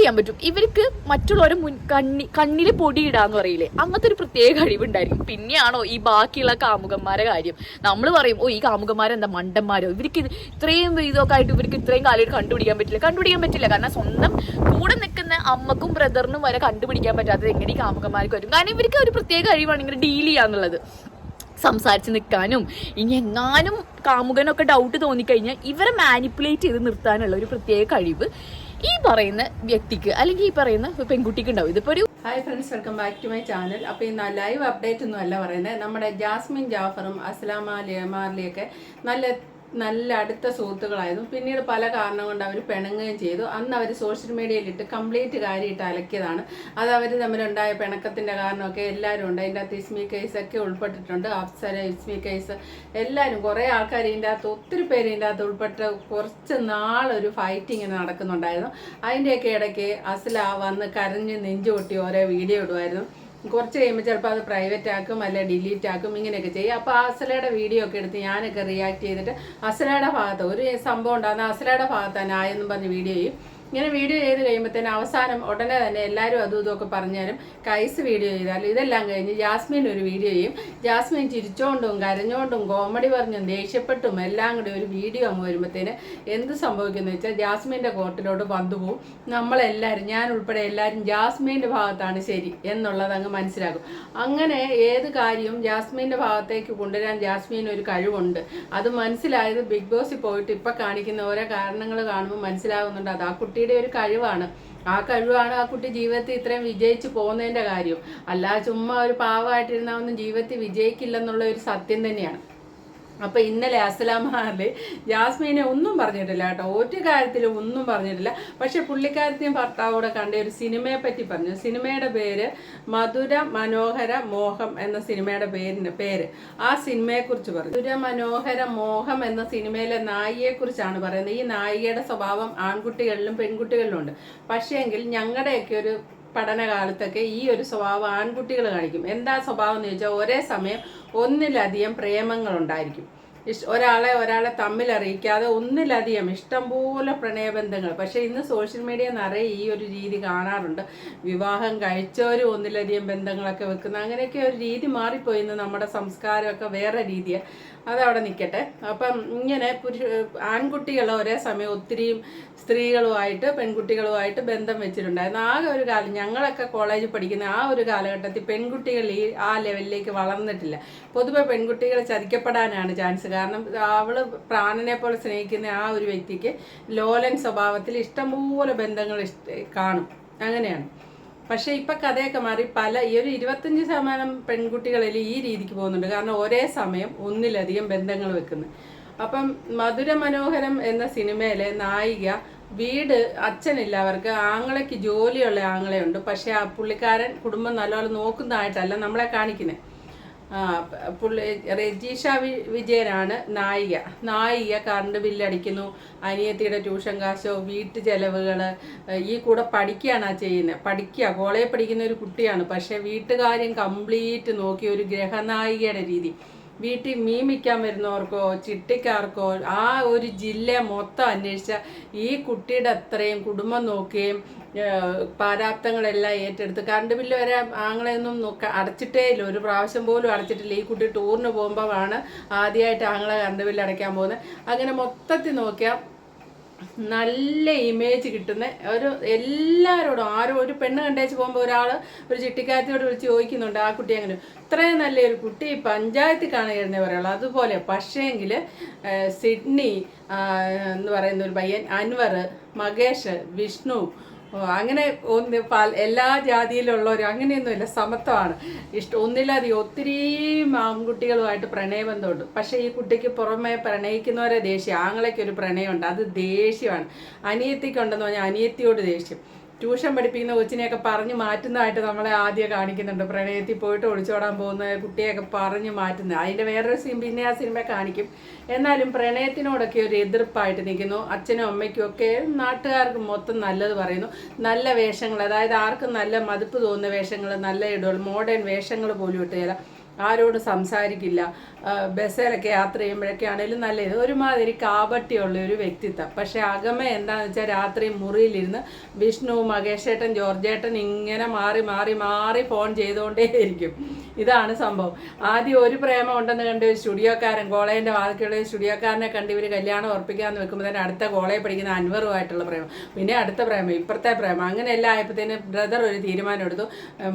ചെയ്യാൻ പറ്റും. ഇവർക്ക് മറ്റുള്ളവരെ മുൻ കണ്ണി കണ്ണിൽ പൊടിയിടാന്ന് പറയില്ലേ? അങ്ങനത്തെ ഒരു പ്രത്യേക കഴിവുണ്ടായിരിക്കും. പിന്നെയാണോ ഈ ബാക്കിയുള്ള കാമുകന്മാരെ കാര്യം? നമ്മൾ പറയും ഓ ഈ കാമുകന്മാരെന്താ മണ്ടന്മാരോ? ഇവർക്ക് ഇത്രയും ഇതൊക്കെ ആയിട്ട് ഇവർക്ക് ഇത്രയും കാലമായിട്ട് കണ്ടുപിടിക്കാൻ പറ്റില്ല. കണ്ടുപിടിക്കാൻ പറ്റില്ല. കാരണം സ്വന്തം കൂടെ നിൽക്കുന്ന അമ്മക്കും ബ്രദറിനും വരെ കണ്ടുപിടിക്കാൻ പറ്റാത്തത് എങ്ങനെ ഈ കാമുകന്മാർക്ക് വരും കാരണം ഇവർക്ക് ഒരു പ്രത്യേക കഴിവാണ് ഇങ്ങനെ ഡീൽ ചെയ്യാന്നുള്ളത്. സംസാരിച്ച് നിൽക്കാനും ഇനി എങ്ങാനും കാമുകനൊക്കെ ഡൗട്ട് തോന്നിക്കഴിഞ്ഞാൽ ഇവരെ മാനിപ്പുലേറ്റ് ചെയ്ത് നിർത്താനുള്ള ഒരു പ്രത്യേക കഴിവ് ഈ പറയുന്ന വ്യക്തിക്ക് അല്ലെങ്കിൽ ഈ പറയുന്ന പെൺകുട്ടിക്ക് ഉണ്ടാവും. ഇതിപ്പോ ഒരു hi friends welcome back to my channel അപ്പോൾ ഇന്ന് ലൈവ് അപ്ഡേറ്റ് ഒന്നും അല്ല പറയുന്നത്. നമ്മുടെ ജാസ്മിൻ ജാഫറും അസ്ലാം അലി മാർലിയൊക്കെ നല്ല നല്ല അടുത്ത സുഹൃത്തുക്കളായിരുന്നു. പിന്നീട് പല കാരണം കൊണ്ട് അവർ പിണങ്ങുകയും ചെയ്തു. അന്ന് അവർ സോഷ്യൽ മീഡിയയിലിട്ട് കംപ്ലീറ്റ് കാര്യമായിട്ട് അലക്കിയതാണ്. അത് അവർ തമ്മിലുണ്ടായ പിണക്കത്തിന്റെ കാരണമൊക്കെ എല്ലാവരും ഉണ്ട്. അതിന്റെ അകത്ത് ഇസ്മി കേസ് ഒക്കെ ഉൾപ്പെട്ടിട്ടുണ്ട്. അപ്സര ഇസ്മി കേസ് എല്ലാവരും. കുറേ ആൾക്കാർ ഇതിന്റെ അകത്ത് ഒത്തിരി പേര് ഇതിന്റെ അകത്ത് ഉൾപ്പെട്ട് കുറച്ച് നാളൊരു ഫൈറ്റ് ഇങ്ങനെ നടക്കുന്നുണ്ടായിരുന്നു. അതിന്റെയൊക്കെ ഇടയ്ക്ക് അസ്ല വന്ന് കരഞ്ഞ് നെഞ്ചു പൊട്ടി ഓരോ വീഡിയോ ഇടുമായിരുന്നു. കുറച്ച് കഴിയുമ്പോൾ ചിലപ്പോൾ അത് പ്രൈവറ്റ് ആക്കും അല്ലെ ഡിലീറ്റ് ആക്കും ഇങ്ങനെയൊക്കെ ചെയ്യും. അപ്പോൾ അസലയുടെ വീഡിയോ ഒക്കെ എടുത്ത് ഞാനൊക്കെ റിയാക്ട് ചെയ്തിട്ട് അസലയുടെ ഭാഗത്ത് ഒരു സംഭവം ഉണ്ടാകുന്ന അസലയുടെ ഭാഗത്ത് തന്നെ ആയെന്നും പറഞ്ഞ് വീഡിയോ ചെയ്യും ഇങ്ങനെ വീഡിയോ ചെയ്ത് കഴിയുമ്പോഴത്തേന് അവസാനം ഉടനെ തന്നെ എല്ലാവരും അതും ഇതൊക്കെ പറഞ്ഞാലും കൈസ് വീഡിയോ ചെയ്താലും ഇതെല്ലാം കഴിഞ്ഞ് ജാസ്മിൻ ഒരു വീഡിയോ ചെയ്യും. ജാസ്മിൻ ചിരിച്ചോണ്ടും കരഞ്ഞോണ്ടും കോമഡി പറഞ്ഞും ദേഷ്യപ്പെട്ടും എല്ലാം കൂടി ഒരു വീഡിയോ അങ്ങ് വരുമ്പോഴത്തേന് എന്ത് സംഭവിക്കുന്നു വെച്ചാൽ ജാസ്മിന്റെ കോർട്ടിലോട്ട് വന്നു പോവും. നമ്മളെല്ലാവരും ഞാൻ ഉൾപ്പെടെ എല്ലാവരും ജാസ്മിന്റെ ഭാഗത്താണ് ശരി എന്നുള്ളത് അങ്ങ് മനസ്സിലാക്കും. അങ്ങനെ ഏത് കാര്യവും ജാസ്മിന്റെ ഭാഗത്തേക്ക് കൊണ്ടുവരാൻ ജാസ്മിന് ഒരു കഴിവുണ്ട്. അത് മനസ്സിലായത് ബിഗ് ബോസിൽ പോയിട്ട് ഇപ്പം കാണിക്കുന്ന ഓരോ കാരണങ്ങൾ കാണുമ്പോൾ മനസ്സിലാകുന്നുണ്ട് അത് ആ കുട്ടിയുടെ ഒരു കഴിവാണ്. ആ കഴിവാണ് ആ കുട്ടി ജീവിതത്തിൽ ഇത്രയും വിജയിച്ചു പോകുന്നതിന്റെ കാര്യം. അല്ലാതെ ചുമ്മാ ഒരു പാവമായിട്ടിരുന്നാൽ ഒന്നും ജീവിതത്തിൽ വിജയിക്കില്ലെന്നുള്ള ഒരു സത്യം തന്നെയാണ്. അപ്പൊ ഇന്നലെ അസ്സലാമി ജാസ്മീനെ ഒന്നും പറഞ്ഞിട്ടില്ല കേട്ടോ. ഒറ്റ കാര്യത്തിലും ഒന്നും പറഞ്ഞിട്ടില്ല. പക്ഷേ പുള്ളിക്കാരത്തെയും ഭർത്താവോടെ കണ്ട ഒരു സിനിമയെ പറ്റി പറഞ്ഞു. സിനിമയുടെ പേര് മധുര മനോഹര മോഹം എന്ന സിനിമയുടെ പേരിന് പേര്. ആ സിനിമയെ കുറിച്ച് പറഞ്ഞു. മധുര മനോഹര മോഹം എന്ന സിനിമയിലെ നായികയെക്കുറിച്ചാണ് പറയുന്നത്. ഈ നായികയുടെ സ്വഭാവം ആൺകുട്ടികളിലും പെൺകുട്ടികളിലും ഉണ്ട്. പക്ഷേ പക്ഷേങ്കിൽ ഞങ്ങളുടെയൊക്കെ ഒരു പഠനകാലത്തൊക്കെ ഈ ഒരു സ്വഭാവം ആൺകുട്ടികൾ കാണിക്കും. എന്താ സ്വഭാവം എന്ന് ചോദിച്ചാൽ ഒരേ സമയം ഒന്നിലധികം പ്രേമങ്ങൾ ഉണ്ടായിരിക്കും ഇഷ് ഒരാളെ ഒരാളെ തമ്മിൽ അറിയിക്കാതെ ഒന്നിലധികം ഇഷ്ടംപോലെ പ്രണയബന്ധങ്ങൾ. പക്ഷേ ഇന്ന് സോഷ്യൽ മീഡിയ നിറയെ ഈ ഒരു രീതി കാണാറുണ്ട്. വിവാഹം കഴിച്ചവരും ഒന്നിലധികം ബന്ധങ്ങളൊക്കെ വെക്കുന്ന അങ്ങനെയൊക്കെ ഒരു രീതി മാറിപ്പോയി ഇന്ന് നമ്മുടെ സംസ്കാരമൊക്കെ വേറെ രീതിയാണ് അതവിടെ നിൽക്കട്ടെ അപ്പം ഇങ്ങനെ പുരുഷ ആൺകുട്ടികൾ ഒരേ സമയം ഒത്തിരിയും സ്ത്രീകളുമായിട്ട് പെൺകുട്ടികളുമായിട്ട് ബന്ധം വെച്ചിട്ടുണ്ടായിരുന്നു. ആകെ ഒരു കാലം ഞങ്ങളൊക്കെ കോളേജിൽ പഠിക്കുന്ന ആ ഒരു കാലഘട്ടത്തിൽ പെൺകുട്ടികൾ ഈ ആ ലെവലിലേക്ക് വളർന്നിട്ടില്ല. പൊതുവെ പെൺകുട്ടികൾ ചതിക്കപ്പെടാനാണ് ചാൻസ് കാരണം അവൾ പ്രാണനെ പോലെ സ്നേഹിക്കുന്ന ആ ഒരു വ്യക്തിക്ക് ലോലൻ സ്വഭാവത്തിൽ ഇഷ്ടംപോലെ ബന്ധങ്ങൾ കാണും. അങ്ങനെയാണ്. പക്ഷേ ഇപ്പം കഥയൊക്കെ മാറി പല ഈ ഒരു ഇരുപത്തഞ്ച് ശതമാനം പെൺകുട്ടികളിൽ ഈ രീതിക്ക് പോകുന്നുണ്ട്. കാരണം ഒരേ സമയം ഒന്നിലധികം ബന്ധങ്ങൾ വെക്കുന്നു. അപ്പം മധുര മനോഹരം എന്ന സിനിമയിലെ നായിക വീട് അച്ഛനില്ല. അവർക്ക് ആങ്ങളയ്ക്ക് ജോലിയുള്ള ആങ്ങളെയുണ്ട്. പക്ഷേ ആ പുള്ളിക്കാരൻ കുടുംബം നല്ലപോലെ നോക്കുന്നതായിട്ടല്ല നമ്മളെ കാണിക്കുന്നത് പുള്ളി രജീഷ വി- വിജയനാണ്. നായിക. നായിക കറണ്ട് ബില്ലടിക്കുന്നു അനിയത്തിയുടെ ട്യൂഷൻ കാശോ വീട്ടു ചെലവുകൾ ഈ കൂടെ പഠിക്കുകയാണ് ചെയ്യുന്നത് പഠിക്കുക. കോളേജ് പഠിക്കുന്ന ഒരു കുട്ടിയാണ്. പക്ഷേ വീട്ടുകാര്യം കംപ്ലീറ്റ് നോക്കി ഒരു ഗ്രഹനായികയുടെ രീതി. വീട്ടിൽ മീമിക്കാൻ വരുന്നവർക്കോ ചിട്ടിക്കാർക്കോ ആ ഒരു ജില്ല മൊത്തം അന്വേഷിച്ച ഈ കുട്ടിയുടെ അത്രയും കുടുംബം നോക്കുകയും പാരാപ്തങ്ങളെല്ലാം ഏറ്റെടുത്ത്. കറണ്ട് ബില്ല് വരെ ആങ്ങളെയൊന്നും അടച്ചിട്ടേ ഇല്ല. ഒരു പ്രാവശ്യം പോലും അടച്ചിട്ടില്ല. ഈ കുട്ടി ടൂറിന് പോകുമ്പോഴാണ് ആദ്യമായിട്ട് ആങ്ങളെ കറണ്ട് ബില്ല് അടയ്ക്കാൻ പോകുന്നത്. അങ്ങനെ മൊത്തത്തിൽ നോക്കിയാൽ നല്ല ഇമേജ് കിട്ടുന്ന ഒരു എല്ലാവരോടും ആരും ഒരു പെണ്ണ് കണ്ടേച്ച് പോകുമ്പോൾ ഒരാൾ ഒരു ചിട്ടിക്കാരത്തിയോട് വിളിച്ച് ചോദിക്കുന്നുണ്ട് ആ കുട്ടി അങ്ങനെ ഇത്രയും നല്ലൊരു കുട്ടി പഞ്ചായത്തിൽ കാണുകയെന്നേ പറയുള്ളൂ. അതുപോലെ പക്ഷേങ്കിൽ സിഡ്നി എന്ന് പറയുന്ന ഒരു പയ്യൻ അൻവർ മകേഷ് വിഷ്ണു അങ്ങനെ ഒന്ന് എല്ലാ ജാതിയിലുള്ളവരും അങ്ങനെയൊന്നുമില്ല സമത്വമാണ്. ഇഷ്ടം ഒന്നിലധികം ഒത്തിരി ആൺകുട്ടികളുമായിട്ട് പ്രണയബന്ധമുണ്ട്. പക്ഷേ ഈ കുട്ടിക്ക് പുറമെ പ്രണയിക്കുന്നവരെ ദേഷ്യം. ആങ്ങളയ്ക്ക് ഒരു പ്രണയമുണ്ട്. അത് ദേഷ്യമാണ്. അനിയത്തിക്കുണ്ടെന്ന് പറഞ്ഞാൽ അനിയത്തിയോട് ദേഷ്യം. ട്യൂഷൻ പഠിപ്പിക്കുന്ന കൊച്ചിനെയൊക്കെ പറഞ്ഞ് മാറ്റുന്നതായിട്ട് നമ്മളെ ആദ്യം കാണിക്കുന്നുണ്ട്. പ്രണയത്തിൽ പോയിട്ട് ഒളിച്ചോടാൻ പോകുന്ന കുട്ടിയൊക്കെ പറഞ്ഞ് മാറ്റുന്നത്. അതിന്റെ വേറൊരു സീൻ പിന്നെ ആ സിനിമ കാണിക്കും. എന്നാലും പ്രണയത്തിനോടൊക്കെ ഒരു എതിർപ്പായിട്ട് നിൽക്കുന്നു. അച്ഛനും അമ്മയ്ക്കും ഒക്കെ നാട്ടുകാർക്ക് മൊത്തം നല്ലത് പറയുന്നു. നല്ല വേഷങ്ങൾ അതായത് ആർക്കും നല്ല മതിപ്പ് തോന്നുന്ന വേഷങ്ങൾ നല്ല ഇടുകൾ മോഡേൺ വേഷങ്ങൾ പോലും ഇട്ടുകയില്ല ആരോടും സംസാരിക്കില്ല. ബസ്സിലൊക്കെ യാത്ര ചെയ്യുമ്പോഴൊക്കെ ആണെങ്കിലും നല്ല ഇത് ഒരുമാതിരി കാപട്ടിയുള്ള ഒരു വ്യക്തിത്വം. പക്ഷെ അകമ എന്താണെന്ന് വെച്ചാൽ രാത്രി മുറിയിലിരുന്ന് വിഷ്ണു മകേഷേട്ടൻ ജോർജേട്ടൻ ഇങ്ങനെ മാറി മാറി മാറി ഫോൺ ചെയ്തുകൊണ്ടേയിരിക്കും ഇതാണ് സംഭവം. ആദ്യം ഒരു പ്രേമം ഉണ്ടെന്ന് കണ്ട് ഒരു സ്റ്റുഡിയോക്കാരൻ കോളേജിന്റെ വാതിക്കുള്ള ഒരു സ്റ്റുഡിയോക്കാരനെ കണ്ട് ഇവർ കല്യാണം ഉറപ്പിക്കാമെന്ന് വെക്കുമ്പോൾ തന്നെ അടുത്ത കോളേജ് പഠിക്കുന്ന അൻവറുമായിട്ടുള്ള പ്രേമം. പിന്നെ അടുത്ത പ്രേമം ഇപ്പുറത്തെ പ്രേമം. അങ്ങനെ എല്ലാം ആയപ്പോഴത്തേന് ബ്രദർ ഒരു തീരുമാനം എടുത്തു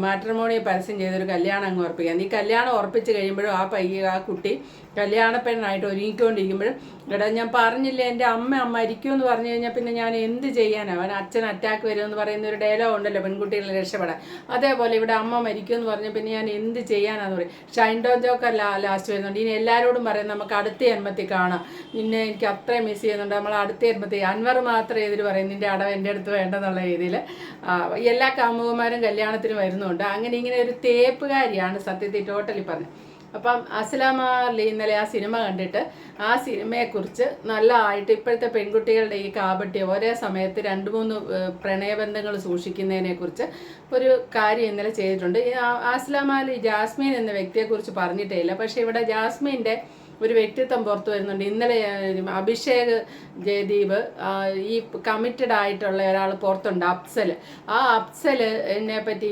മാട്രിമോണി പരസ്യം ചെയ്തൊരു കല്യാണം അങ്ങ് ഉറപ്പിക്കാം. ഈ കല്യാണം ഉറപ്പിച്ച് കഴിയുമ്പോഴും ആ പയ്യ ആ കുട്ടി കല്യാണപ്പെണ്ണായിട്ട് ഒരുങ്ങിക്കൊണ്ടിരിക്കുമ്പോഴും എടാ ഞാൻ പറഞ്ഞില്ലേ എന്റെ അമ്മ അമ്മ മരിക്കുമെന്ന് പറഞ്ഞു കഴിഞ്ഞാൽ പിന്നെ ഞാൻ എന്ത് ചെയ്യാനാണ് അവൻ അച്ഛൻ അറ്റാക്ക് വരുമെന്ന് പറയുന്ന ഒരു ഡയലോഗ് ഉണ്ടല്ലോ പെൺകുട്ടികളെ രക്ഷപ്പെടാൻ. അതേപോലെ ഇവിടെ അമ്മ മരിക്കുമെന്ന് പറഞ്ഞു പിന്നെ ഞാൻ എന്ത് ചെയ്യാനാന്ന് പറയും. ഷൈൻ ഡോൺ ജോക്കർ ലാസ്റ്റ് വരുന്നുണ്ട്. ഇനി എല്ലാവരോടും പറയും നമുക്ക് അടുത്ത ജന്മത്തിൽ കാണാം. നിന്നെ എനിക്ക് അത്രയും മിസ് ചെയ്യുന്നുണ്ട്. നമ്മൾ അടുത്ത ജന്മത്തിൽ അൻവർ മാത്രം ഇതിൽ പറയും നിന്റെ അടവ് എന്റെ അടുത്ത് വേണ്ടെന്നുള്ള രീതിയിൽ എല്ലാ കാമുകന്മാരും കല്യാണത്തിന് വരുന്നുണ്ട്. അങ്ങനെ ഇങ്ങനെ ഒരു തേപ്പുകാരിയാണ് സത്യത്തിൽ ടോട്ടലി പറഞ്ഞത്. അപ്പം അസ്ലാമാലി ഇന്നലെ ആ സിനിമ കണ്ടിട്ട് ആ സിനിമയെക്കുറിച്ച് നല്ലതായിട്ട് ഇപ്പോഴത്തെ പെൺകുട്ടികളുടെ ഈ കാപട്യം ഒരേ സമയത്ത് രണ്ട് മൂന്ന് പ്രണയബന്ധങ്ങൾ സൂക്ഷിക്കുന്നതിനെക്കുറിച്ച് ഒരു കാര്യം ഇന്നലെ ചെയ്തിട്ടുണ്ട്. അസ്ലാമ അലി ജാസ്മിൻ എന്ന വ്യക്തിയെക്കുറിച്ച് പറഞ്ഞിട്ടേ ഇല്ല. പക്ഷേ ഇവിടെ ജാസ്മിന്റെ ഒരു വ്യക്തിത്വം പുറത്തു വരുന്നുണ്ട്. ഇന്നലെ അഭിഷേക് ജയദീപ് ഈ കമ്മിറ്റഡ് ആയിട്ടുള്ള ഒരാൾ പുറത്തുണ്ട് അഫ്സൽ. ആ അഫ്സൽ എന്നെ പറ്റി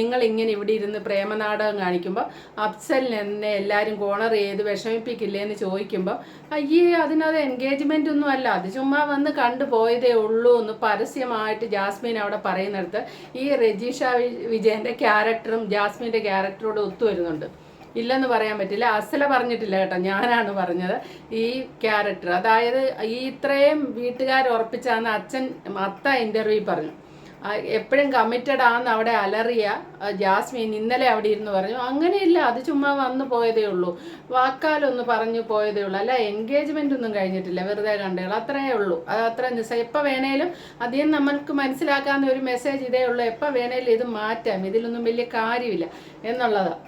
നിങ്ങൾ ഇങ്ങനെ ഇവിടെ ഇരുന്ന് പ്രേമനാടകം കാണിക്കുമ്പോൾ അഫ്സലിന് എന്നെ എല്ലാവരും കോണർ ചെയ്ത് വിഷമിപ്പിക്കില്ലേ എന്ന് ചോദിക്കുമ്പോൾ അയ്യേ അതിനത് എൻഗേജ്മെന്റ് ഒന്നും അല്ല. അത് ചുമ്മാ വന്ന് കണ്ടു പോയതേ ഉള്ളൂ എന്ന് പരസ്യമായിട്ട് ജാസ്മിൻ അവിടെ പറയുന്നിടത്ത് ഈ രജീഷ വിജയന്റെ ക്യാരക്ടറും ജാസ്മിന്റെ ക്യാരക്ടറോട് ഒത്തുവരുന്നുണ്ട് ഇല്ലെന്ന് പറയാൻ പറ്റില്ല. അസല പറഞ്ഞിട്ടില്ല കേട്ടോ ഞാനാണ് പറഞ്ഞത്. ഈ ക്യാരക്ടർ അതായത് ഈ ഇത്രയും വീട്ടുകാർ ഉറപ്പിച്ചാന്ന് അച്ഛൻ അത്ത ഇന്റർവ്യൂ പറഞ്ഞു. എപ്പോഴും കമ്മിറ്റഡ് ആന്ന് അവിടെ അലറിയ ജാസ്മിൻ ഇന്നലെ അവിടെ ഇരുന്ന് പറഞ്ഞു അങ്ങനെയില്ല അത് ചുമ്മാ വന്നു പോയതേ ഉള്ളൂ. വാക്കാലൊന്ന് പറഞ്ഞു പോയതേ ഉള്ളൂ. അല്ല എൻഗേജ്മെന്റ് ഒന്നും കഴിഞ്ഞിട്ടില്ല വെറുതെ കണ്ടുകൾ അത്രയേ ഉള്ളൂ. അത് അത്ര നിസ്സ എപ്പോൾ വേണേലും അധികം നമ്മൾക്ക് മനസ്സിലാക്കാവുന്ന ഒരു മെസ്സേജ് ഇതേ ഉള്ളൂ. എപ്പോൾ വേണേലും ഇത് മാറ്റാം. ഇതിലൊന്നും വലിയ കാര്യമില്ല. എന്നുള്ളതാണ്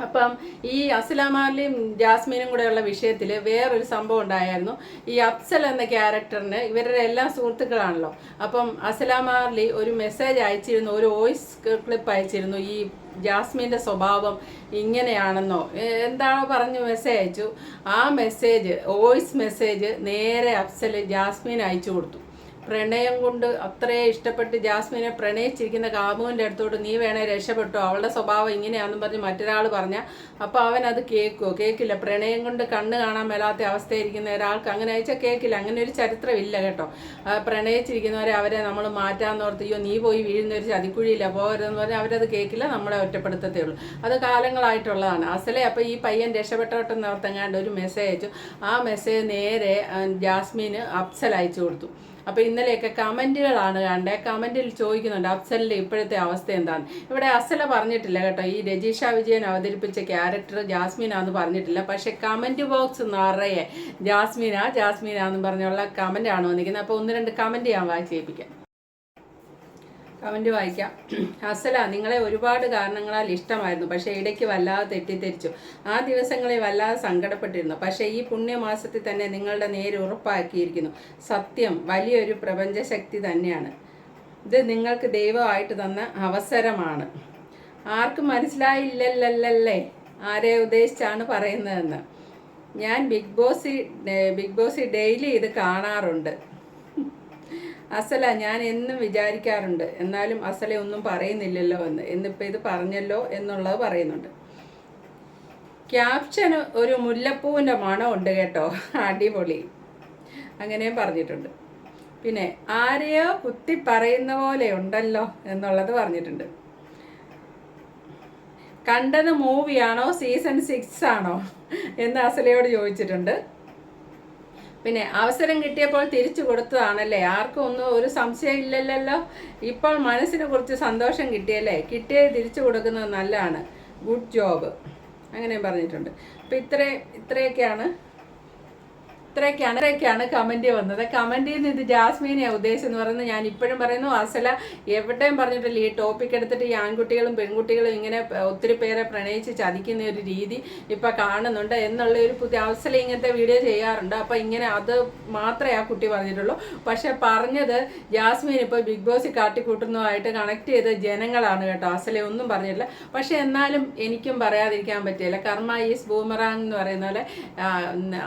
അപ്പം ഈ അസ്ലാമാലിയും ജാസ്മിനും കൂടെയുള്ള വിഷയത്തിൽ വേറൊരു സംഭവം ഉണ്ടായിരുന്നു. ഈ അഫ്സൽ എന്ന ക്യാരക്ടറിന് ഇവരുടെ എല്ലാ സുഹൃത്തുക്കളാണല്ലോ. അപ്പം അസ്ലാമാലി ഒരു മെസ്സേജ് അയച്ചിരുന്നു ഒരു വോയിസ് ക്ലിപ്പ് അയച്ചിരുന്നു ഈ ജാസ്മിന്റെ സ്വഭാവം ഇങ്ങനെയാണെന്നോ. എന്താണോ പറഞ്ഞ് മെസ്സേജ് അയച്ചു? ആ മെസ്സേജ് വോയിസ് മെസ്സേജ് നേരെ അഫ്സൽ ജാസ്മിൻ അയച്ചു കൊടുത്തു. പ്രണയം കൊണ്ട് അത്രയും ഇഷ്ടപ്പെട്ട് ജാസ്മിനെ പ്രണയിച്ചിരിക്കുന്ന കാമുവിന്റെ അടുത്തോട്ട് നീ വേണേ രക്ഷപ്പെട്ടോ. അവളുടെ സ്വഭാവം ഇങ്ങനെയാണെന്നും പറഞ്ഞ് മറ്റൊരാൾ പറഞ്ഞാൽ അപ്പോൾ അവൻ അത് കേൾക്കുമോ കേൾക്കില്ല പ്രണയം കൊണ്ട് കണ്ണ് കാണാൻ മേലാത്ത അവസ്ഥയിരിക്കുന്ന ഒരാൾക്ക് അങ്ങനെ അയച്ചാൽ കേൾക്കില്ല അങ്ങനെ ഒരു ചരിത്രമില്ല കേട്ടോ. പ്രണയിച്ചിരിക്കുന്നവരെ അവരെ നമ്മൾ മാറ്റാന്നോർത്ത് അയ്യോ നീ പോയി വീഴുന്ന ഒരു ചതിക്കുഴിയില്ല പോകരുതെന്ന് പറഞ്ഞാൽ അവരത് കേൾക്കില്ല നമ്മളെ ഒറ്റപ്പെടുത്തത്തേ ഉള്ളൂ. അത് കാലങ്ങളായിട്ടുള്ളതാണ്. അസലെ അപ്പോൾ ഈ പയ്യൻ രക്ഷപ്പെട്ടോട്ടെന്ന് ഓർത്തെങ്ങാണ്ട് ഒരു മെസ്സേജ് അയച്ചു ആ മെസ്സേജ് നേരെ ജാസ്മിന് അപ്സൽ അയച്ചു കൊടുത്തു. അപ്പോൾ ഇന്നലെയൊക്കെ കമന്റുകളാണ് കണ്ടേ. കമന്റിൽ ചോദിക്കുന്നുണ്ട് അഫ്സലിന്റെ ഇപ്പോഴത്തെ അവസ്ഥ എന്താണ്? ഇവിടെ അസല പറഞ്ഞിട്ടില്ല കേട്ടോ. ഈ രജീഷ വിജയൻ അവതരിപ്പിച്ച ക്യാരക്ടർ ജാസ്മിനാന്ന് പറഞ്ഞിട്ടില്ല. പക്ഷേ കമന്റ് ബോക്സ് നിറയെ ജാസ്മിന ജാസ്മിനാന്ന് പറഞ്ഞുള്ള കമന്റാണ് വന്നിരിക്കുന്നത്. അപ്പോൾ ഒന്ന് രണ്ട് കമന്റ് ഞാൻ വായിച്ച് കേൾപ്പിക്കാം. കമന്റ് വായിക്കാം. അസല നിങ്ങളെ ഒരുപാട് കാരണങ്ങളാൽ ഇഷ്ടമായിരുന്നു. പക്ഷേ ഇടയ്ക്ക് വല്ലാതെ തെറ്റിദ്ധരിച്ചു. ആ ദിവസങ്ങളിൽ വല്ലാതെ സങ്കടപ്പെട്ടിരുന്നു. പക്ഷേ ഈ പുണ്യമാസത്തിൽ തന്നെ നിങ്ങളുടെ നേര് ഉറപ്പാക്കിയിരിക്കുന്നു. സത്യം വലിയൊരു പ്രപഞ്ചശക്തി തന്നെയാണ്. ഇത് നിങ്ങൾക്ക് ദൈവമായിട്ട് തന്ന അവസരമാണ്. ആർക്കും മനസ്സിലായില്ലല്ലല്ലേ ആരെ ഉദ്ദേശിച്ചാണ് പറയുന്നതെന്ന്. ഞാൻ Bigg Boss Bigg Boss daily ഇത് കാണാറുണ്ട്. അസല ഞാൻ എന്നും വിചാരിക്കാറുണ്ട്. എന്നാലും അസല ഒന്നും പറയുന്നില്ലല്ലോ എന്ന്. എന്നിപ്പോൾ ഇത് പറഞ്ഞല്ലോ എന്നുള്ളത് പറയുന്നുണ്ട്. ക്യാപ്ഷന് ഒരു മുല്ലപ്പൂവിന്റെ മണം ഉണ്ട് കേട്ടോ. അടിപൊളി. അങ്ങനെയും പറഞ്ഞിട്ടുണ്ട്. പിന്നെ ആരെയോ കുത്തി പറയുന്ന പോലെ ഉണ്ടല്ലോ എന്നുള്ളത് പറഞ്ഞിട്ടുണ്ട്. കണ്ടത് മൂവിയാണോ സീസൺ സിക്സ് ആണോ? എന്ന് അസലയോട് ചോദിച്ചിട്ടുണ്ട്. പിന്നെ അവസരം കിട്ടിയപ്പോൾ തിരിച്ചു കൊടുത്തതാണല്ലേ? ആർക്കും ഒന്നും ഒരു സംശയം ഇല്ലല്ലോ ഇപ്പോൾ മനസ്സിന് കുറച്ച് സന്തോഷം കിട്ടിയല്ലേ? കിട്ടിയത് തിരിച്ചു കൊടുക്കുന്നത് നല്ലതാണ്. Good job. അങ്ങനെ പറഞ്ഞിട്ടുണ്ട്. അപ്പം ഇത്രേ ഇത്രയൊക്കെയാണ് ഇത്രയൊക്കെയാണ് ഇത്രയൊക്കെയാണ് കമന്റ് വന്നത്. കമന്റിൽ നിന്ന് ഇത് ജാസ്മീനെ ഉദ്ദേശം എന്ന് പറയുന്നത്. ഞാൻ ഇപ്പോഴും പറയുന്നു അസല എവിടെയും പറഞ്ഞിട്ടില്ല. ഈ ടോപ്പിക് എടുത്തിട്ട് ഈ ആൺകുട്ടികളും പെൺകുട്ടികളും ഇങ്ങനെ ഒത്തിരി പേരെ പ്രണയിച്ച് ചതിക്കുന്ന ഒരു രീതി ഇപ്പൊ കാണുന്നുണ്ട് എന്നുള്ള ഒരു പുതിയ അവസല ഇങ്ങനത്തെ വീഡിയോ ചെയ്യാറുണ്ട്. അപ്പൊ ഇങ്ങനെ അത് മാത്രമേ ആ കുട്ടി പറഞ്ഞിട്ടുള്ളൂ. പക്ഷെ പറഞ്ഞത് ജാസ്മീൻ ഇപ്പൊ ബിഗ് ബോസ് കാട്ടിക്കൂട്ടുന്നതുമായിട്ട് കണക്ട് ചെയ്ത ജനങ്ങളാണ് കേട്ടോ. അസല ഒന്നും പറഞ്ഞിട്ടില്ല. പക്ഷെ എന്നാലും എനിക്കും പറയാതിരിക്കാൻ പറ്റില്ല. കർമ്മ ഈസ് ബൂമറാങ് എന്ന് പറയുന്ന പോലെ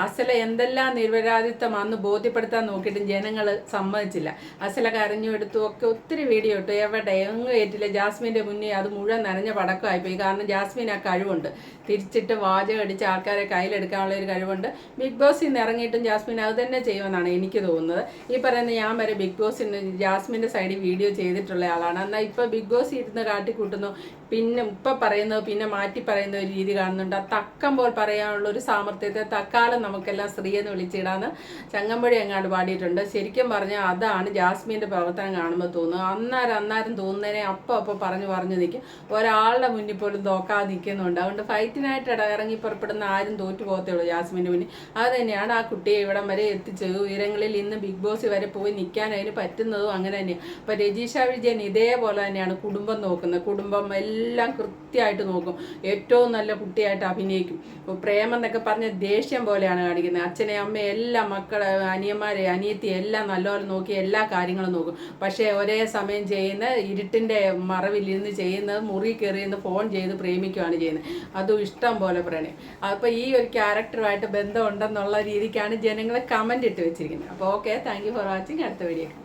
അസല എന്തെല്ലാം നിരപരാധിത്വം അന്ന് ബോധ്യപ്പെടുത്താൻ നോക്കിയിട്ടും ജനങ്ങൾ സമ്മതിച്ചില്ല. അസല കരഞ്ഞു എടുത്തു ഒക്കെ ഒത്തിരി വീഡിയോ ഇട്ടു. എവിടെ എങ്ങും ഏറ്റില്ല. ജാസ്മിന്റെ മുന്നേ അത് മുഴുവൻ നനഞ്ഞ പടക്കമായിപ്പോയി. കാരണം ജാസ്മിൻ ആ കഴിവുണ്ട്. തിരിച്ചിട്ട് വാചകം അടിച്ച് ആൾക്കാരെ കയ്യിലെടുക്കാനുള്ള ഒരു കഴിവുണ്ട്. ബിഗ് ബോസിൽ നിന്ന് ഇറങ്ങിയിട്ടും ജാസ്മിൻ അത് തന്നെ ചെയ്യുമെന്നാണ് എനിക്ക് തോന്നുന്നത്. ഈ പറയുന്ന ഞാൻ വരെ ബിഗ് ബോസിന് ജാസ്മിന്റെ സൈഡിൽ വീഡിയോ ചെയ്തിട്ടുള്ള ആളാണ്. എന്നാൽ ഇപ്പോൾ ബിഗ് ബോസ് ഇരുന്ന് കാട്ടിക്കൂട്ടുന്നു. പിന്നെ ഇപ്പൊ പറയുന്നത് പിന്നെ മാറ്റി പറയുന്ന ഒരു രീതി കാണുന്നുണ്ട്. ആ തക്കം പോൽ പറയാനുള്ള ഒരു സാമർത്ഥ്യത്തെ തക്കാലം നമുക്കെല്ലാം സ്ത്രീ എന്ന് വിളിച്ചിടാന്ന് ചങ്ങമ്പുഴി അങ്ങാട് പാടിയിട്ടുണ്ട്. ശരിക്കും പറഞ്ഞാൽ അതാണ് ജാസ്മിന്റെ പ്രവർത്തനം കാണുമ്പോൾ തോന്നുന്നത്. അന്നേരം അന്നേരം തോന്നുന്നതിനെ അപ്പം അപ്പം പറഞ്ഞു പറഞ്ഞു നിൽക്കും ഒരാളുടെ മുന്നിൽ പോലും തോക്കാതെ നിൽക്കുന്നുണ്ട് അതുകൊണ്ട് ഫൈറ്റിനായിട്ട് ഇറങ്ങി പുറപ്പെടുന്ന ആരും തോറ്റു പോകത്തേ ഉള്ളൂ ജാസ്മിന്റെ മുന്നിൽ. അത് തന്നെയാണ് ആ കുട്ടിയെ ഇവിടം വരെ എത്തിച്ചത്. ഉയരങ്ങളിൽ ഇന്ന് ബിഗ് ബോസ് വരെ പോയി നിൽക്കാൻ അതിന് പറ്റുന്നതും അങ്ങനെ തന്നെയാണ്. അപ്പൊ രജീഷ വിജയൻ ഇതേപോലെ തന്നെയാണ് കുടുംബം നോക്കുന്നത്. കുടുംബം എല്ലാം കൃത്യമായിട്ട് നോക്കും. ഏറ്റവും നല്ല കുട്ടിയായിട്ട് അഭിനയിക്കും. ഇപ്പോൾ പ്രേമം എന്നൊക്കെ പറഞ്ഞ ദേഷ്യം പോലെയാണ് കാണിക്കുന്നത്. അച്ഛനെ അമ്മയെ എല്ലാ മക്കളെ അനിയന്മാരെ അനിയത്തി എല്ലാം നല്ലപോലെ നോക്കി എല്ലാ കാര്യങ്ങളും നോക്കും. പക്ഷേ ഒരേ സമയം ചെയ്യുന്ന ഇരുട്ടിന്റെ മറവിൽ ഇരുന്ന് ചെയ്യുന്നത് മുറി കയറിയെന്ന് ഫോൺ ചെയ്ത് പ്രേമിക്കുകയാണ് ചെയ്യുന്നത്. അതും ഇഷ്ടം പോലെ പ്രണയം. അപ്പോൾ ഈ ഒരു ക്യാരക്ടറുമായിട്ട് ബന്ധമുണ്ടെന്നുള്ള രീതിക്കാണ് ജനങ്ങളെ കമന്റ് ഇട്ട് വെച്ചിരിക്കുന്നത്. അപ്പോൾ okay thank you for watching അടുത്ത വീഡിയോ